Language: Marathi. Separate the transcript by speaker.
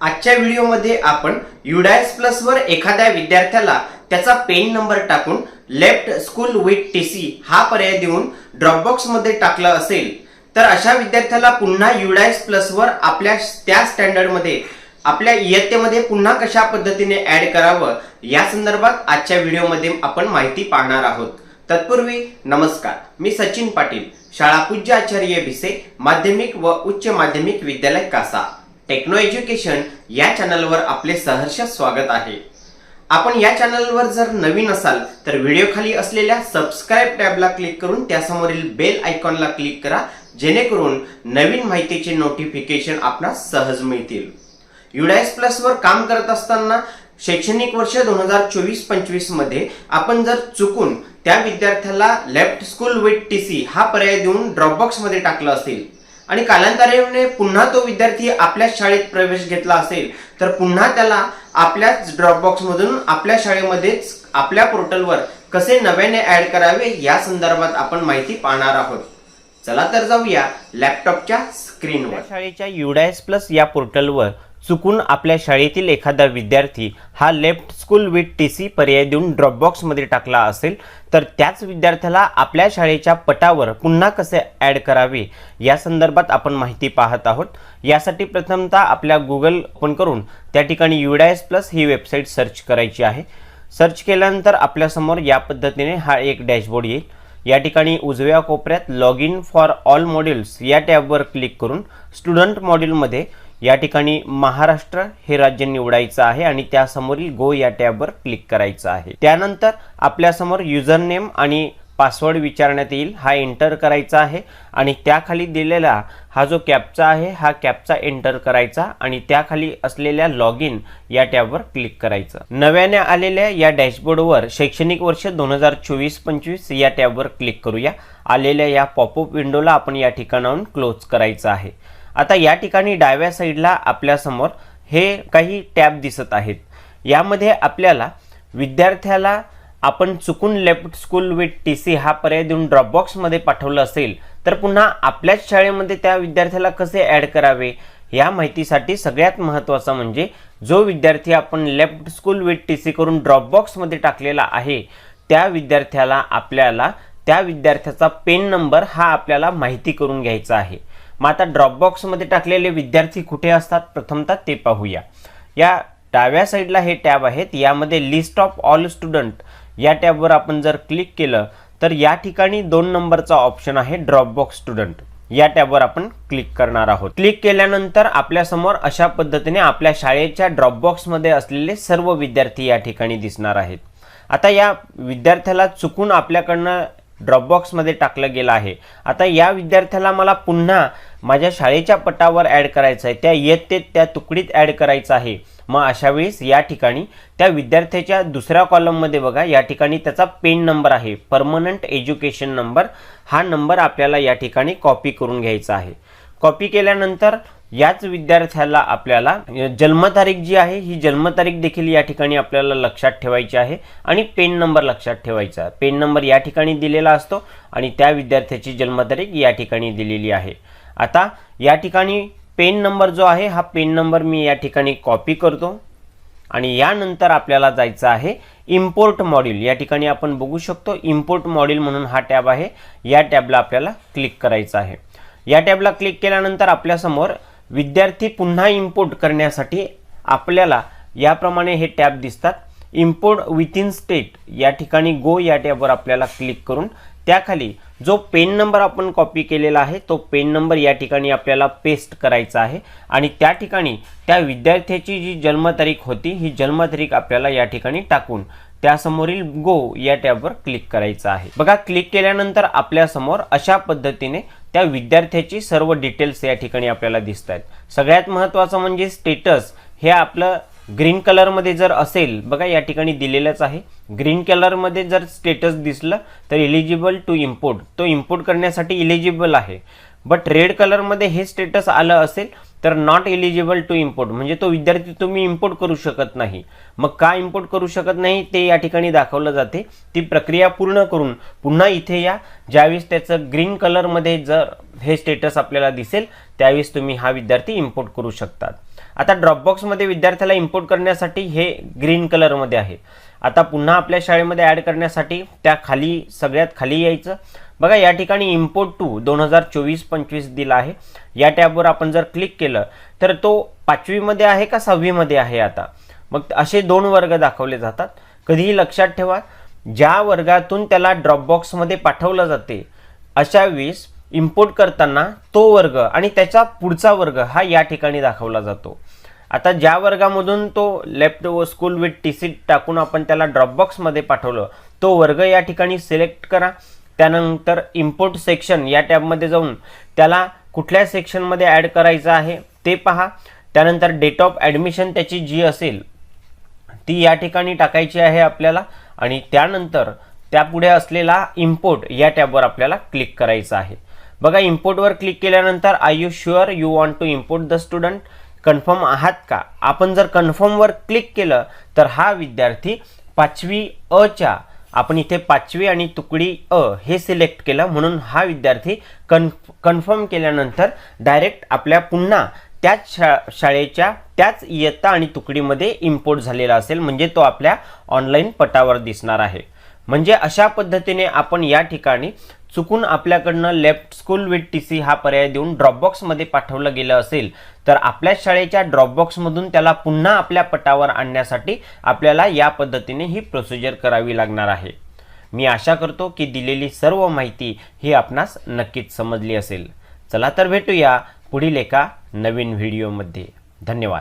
Speaker 1: आजच्या व्हिडिओमध्ये आपण युडायस प्लसवर एखाद्या विद्यार्थ्याला त्याचा पेन नंबर टाकून लेफ्ट स्कूल विथ टीसी हा पर्याय देऊन ड्रॉपबॉक्समध्ये टाकला टाकलं असेल तर अशा विद्यार्थ्याला पुन्हा युडायस प्लसवर आपल्या त्या स्टँडर्डमध्ये आपल्या इयत्तेमध्ये पुन्हा कशा पद्धतीने ऍड करावं या संदर्भात आजच्या व्हिडिओमध्ये आपण माहिती पाहणार आहोत. तत्पूर्वी नमस्कार मी सचिन पाटील शाळा पूज्य आचार्य भिसे माध्यमिक व उच्च माध्यमिक विद्यालय कासा. टेक्नो एज्युकेशन या चॅनलवर आपले सहर्ष स्वागत आहे. आपण या चॅनलवर जर नवीन असाल तर व्हिडिओ खाली असलेल्या सबस्क्राईब टॅबला क्लिक करून त्यासमोरील बेल आयकॉनला क्लिक करा जेणेकरून नवीन माहितीचे नोटिफिकेशन आपणास सहज मिळतील. युडायस प्लस वर काम करत असताना शैक्षणिक वर्ष दोन हजार चोवीस पंचवीसमध्ये आपण जर चुकून त्या विद्यार्थ्याला left school with T C हा पर्याय देऊन ड्रॉपबॉक्समध्ये टाकलं असेल आणि कालांतराने पुन्हा तो विद्यार्थी आपल्याच शाळेत प्रवेश घेतला असेल तर पुन्हा त्याला आपल्याच ड्रॉपबॉक्स मधून आपल्या शाळेमध्येच आपल्या पोर्टलवर कसे नव्याने ऍड करावे या संदर्भात आपण माहिती पाहणार आहोत. चला तर जाऊया लॅपटॉपच्या स्क्रीनवर. शाळेच्या युडायस प्लस या पोर्टलवर चुकून आपल्या शाळेतील एखादा विद्यार्थी हा left school with T C पर्याय देऊन ड्रॉपबॉक्समध्ये टाकला असेल तर त्याच विद्यार्थ्याला आपल्या शाळेच्या पटावर पुन्हा कसे ॲड करावे या संदर्भात आपण माहिती पाहत आहोत. यासाठी प्रथमतः आपल्या गुगल ओपन करून त्या ठिकाणी युडायस प्लस ही वेबसाईट सर्च करायची आहे. सर्च केल्यानंतर आपल्यासमोर या पद्धतीने हा एक डॅशबोर्ड येईल. या ठिकाणी उजव्या कोपऱ्यात log in for all modules या टॅबवर क्लिक करून स्टुडंट मॉड्यूलमध्ये या ठिकाणी महाराष्ट्र हे राज्य निवडायचं आहे आणि त्यासमोरील गो या टॅबवर क्लिक करायचं आहे. त्यानंतर आपल्यासमोर युजर नेम आणि पासवर्ड विचारण्यात येईल. हा एंटर करायचा आहे आणि त्याखाली दिलेला हा जो कॅपचा आहे हा कॅपचा एंटर करायचा आणि त्याखाली असलेल्या लॉग इन या टॅबवर क्लिक करायचं. नव्याने आलेल्या या डॅशबोर्डवर शैक्षणिक वर्ष दोन हजार चोवीस पंचवीस या टॅबवर क्लिक करूया. आलेल्या या पॉपअप विंडोला आपण या ठिकाणाहून क्लोज करायचं आहे. आता या ठिकाणी डाव्या साईडला आपल्यासमोर हे काही टॅब दिसत आहेत. यामध्ये आपल्याला विद्यार्थ्याला आपण चुकून left school with T C हा पर्याय देऊन ड्रॉपबॉक्समध्ये पाठवलं असेल तर पुन्हा आपल्याच शाळेमध्ये त्या विद्यार्थ्याला कसे ॲड करावे? या माहितीसाठी सगळ्यात महत्त्वाचं म्हणजे जो विद्यार्थी आपण left school with T C करून ड्रॉपबॉक्समध्ये टाकलेला आहे त्या विद्यार्थ्याला आपल्याला त्या विद्यार्थ्याचा पेन नंबर हा आपल्याला माहिती करून घ्यायचा आहे. मग आता ड्रॉपबॉक्समध्ये टाकलेले विद्यार्थी कुठे असतात? प्रथमतः ते पाहूया. या डाव्या साईडला हे टॅब आहेत. यामध्ये लिस्ट ऑफ ऑल स्टुडंट या टॅबवर आपण जर क्लिक केलं तर या ठिकाणी दोन नंबरचा ऑप्शन आहे ड्रॉपबॉक्स स्टुडंट या टॅबवर आपण क्लिक करणार आहोत. क्लिक केल्यानंतर आपल्यासमोर अशा पद्धतीने आपल्या शाळेच्या ड्रॉपबॉक्समध्ये असलेले सर्व विद्यार्थी या ठिकाणी दिसणार आहेत. आता या विद्यार्थ्याला चुकून आपल्याकडनं ड्रॉपबॉक्समध्ये टाकलं गेलं आहे. आता या विद्यार्थ्याला मला पुन्हा माझ्या शाळेच्या पटावर ॲड करायचं आहे. त्या इयत्तेत त्या तुकडीत ॲड करायचं आहे. मग अशा वेळेस या ठिकाणी त्या विद्यार्थ्याच्या दुसऱ्या कॉलममध्ये बघा या ठिकाणी त्याचा पेन नंबर आहे. परमनंट एज्युकेशन नंबर हा नंबर आपल्याला या ठिकाणी कॉपी करून घ्यायचा आहे. कॉपी केल्यानंतर याच विद्यार्थ्याला आपल्याला जन्मतारीख जी आहे ही जन्मतारीख देखील या ठिकाणी आपल्याला लक्षात ठेवायची आहे आणि पेन नंबर लक्षात ठेवायचा. पेन नंबर या ठिकाणी दिलेला असतो आणि त्या विद्यार्थ्याची जन्मतारीख या ठिकाणी दिलेली आहे. आता या ठिकाणी पेन नंबर जो आहे हा पेन नंबर मी या ठिकाणी कॉपी करतो आणि यानंतर आपल्याला जायचं आहे इम्पोर्ट मॉड्यूल. या ठिकाणी आपण बघू शकतो इम्पोर्ट मॉड्यूल म्हणून हा टॅब आहे. या टॅबला आपल्याला क्लिक करायचा आहे. या टॅबला क्लिक केल्यानंतर आपल्यासमोर विद्यार्थी पुन्हा इम्पोर्ट करण्यासाठी आपल्याला याप्रमाणे हे टॅब दिसतात. इम्पोर्ट विथिन स्टेट या ठिकाणी गो या टॅबवर आपल्याला क्लिक करून त्याखाली जो पेन नंबर आपण कॉपी केलेला आहे तो पेन नंबर या ठिकाणी आपल्याला पेस्ट करायचा आहे. आणि त्या ठिकाणी त्या विद्यार्थ्याची जी जन्मतारीख होती ही जन्मतारीख आपल्याला या ठिकाणी टाकून त्यासमोरील गो या टॅबवर क्लिक करायचं आहे. बघा क्लिक केल्यानंतर आपल्यासमोर अशा पद्धतीने त्या विद्यार्थ्याची सर्व डिटेल्स या ठिकाणी आपल्याला दिसत आहेत. सगळ्यात महत्त्वाचं म्हणजे स्टेटस हे आपलं ग्रीन कलरमध्ये जर असेल बघा या ठिकाणी दिलेलंच आहे. ग्रीन कलरमध्ये जर स्टेटस दिसलं तर इलिजिबल टू इम्पोर्ट तो इम्पोर्ट करण्यासाठी इलिजिबल आहे. बट रेड कलरमध्ये हे स्टेटस आलं असेल तर नॉट एलिजिबल टू इम्पोर्ट म्हणजे तो विद्यार्थी तुम्ही इम्पोर्ट करू शकत नाही. मग का इम्पोर्ट करू शकत नाही? ते या ठिकाणी दाखवलं जाते. ती प्रक्रिया पूर्ण करून पुन्हा इथे या. ज्यावेळेस त्याचं ग्रीन कलरमध्ये जर हे स्टेटस आपल्याला दिसेल त्यावेळेस तुम्ही हा विद्यार्थी इम्पोर्ट करू शकतात. आता ड्रॉपबॉक्समध्ये विद्यार्थ्याला इम्पोर्ट करण्यासाठी हे ग्रीन कलरमध्ये आहे. आता पुन्हा आपल्या शाळेमध्ये ॲड करण्यासाठी त्या खाली सगळ्यात खाली यायचं. बघा या ठिकाणी इम्पोर्ट टू दोन हजार चोवीस पंचवीस दिला आहे. या टॅबवर आपण जर क्लिक केलं तर तो पाचवीमध्ये आहे का सहावीमध्ये आहे आता? मग असे दोन वर्ग दाखवले जातात. कधीही लक्षात ठेवा ज्या वर्गातून त्याला ड्रॉपबॉक्समध्ये पाठवलं जाते अशा वेळेस इम्पोर्ट करताना तो वर्ग आणि त्याचा पुढचा वर्ग हा या ठिकाणी दाखवला जातो. आता ज्या वर्गामधून तो left school with T C टाकून आपण त्याला ड्रॉपबॉक्समध्ये पाठवलं तो वर्ग या ठिकाणी सिलेक्ट करा. त्यानंतर इम्पोर्ट सेक्शन या टॅबमध्ये जाऊन त्याला कुठल्या सेक्शनमध्ये ॲड करायचं आहे ते पहा. त्यानंतर डेट ऑफ ॲडमिशन त्याची जी असेल ती या ठिकाणी टाकायची आहे आपल्याला आणि त्यानंतर त्यापुढे असलेला इम्पोर्ट या टॅबवर आपल्याला क्लिक करायचं आहे. बघा इम्पोर्टवर क्लिक केल्यानंतर are you sure you want to import the student confirm आहात का? आपण जर कन्फर्मवर क्लिक केलं तर हा विद्यार्थी पाचवी अच्या आपण इथे पाचवी आणि तुकडी अ हे सिलेक्ट केलं म्हणून हा विद्यार्थी कन्फ कन्फर्म केल्यानंतर डायरेक्ट आपल्या पुन्हा त्याच शा शाळेच्या त्याच इयत्ता आणि तुकडीमध्ये इम्पोर्ट झालेला असेल म्हणजे तो आपल्या ऑनलाईन पटावर दिसणार आहे. म्हणजे अशा पद्धतीने आपण या ठिकाणी चुकून आपल्याकडनं left school with T C हा पर्याय देऊन ड्रॉपबॉक्समध्ये पाठवलं गेलं असेल तर आपल्या शाळेच्या ड्रॉपबॉक्समधून त्याला पुन्हा आपल्या पटावर आणण्यासाठी आपल्याला या पद्धतीने ही प्रोसिजर करावी लागणार आहे. मी आशा करतो की दिलेली सर्व माहिती ही आपणास नक्कीच समजली असेल. चला तर भेटूया पुढील एका नवीन व्हिडिओमध्ये. धन्यवाद.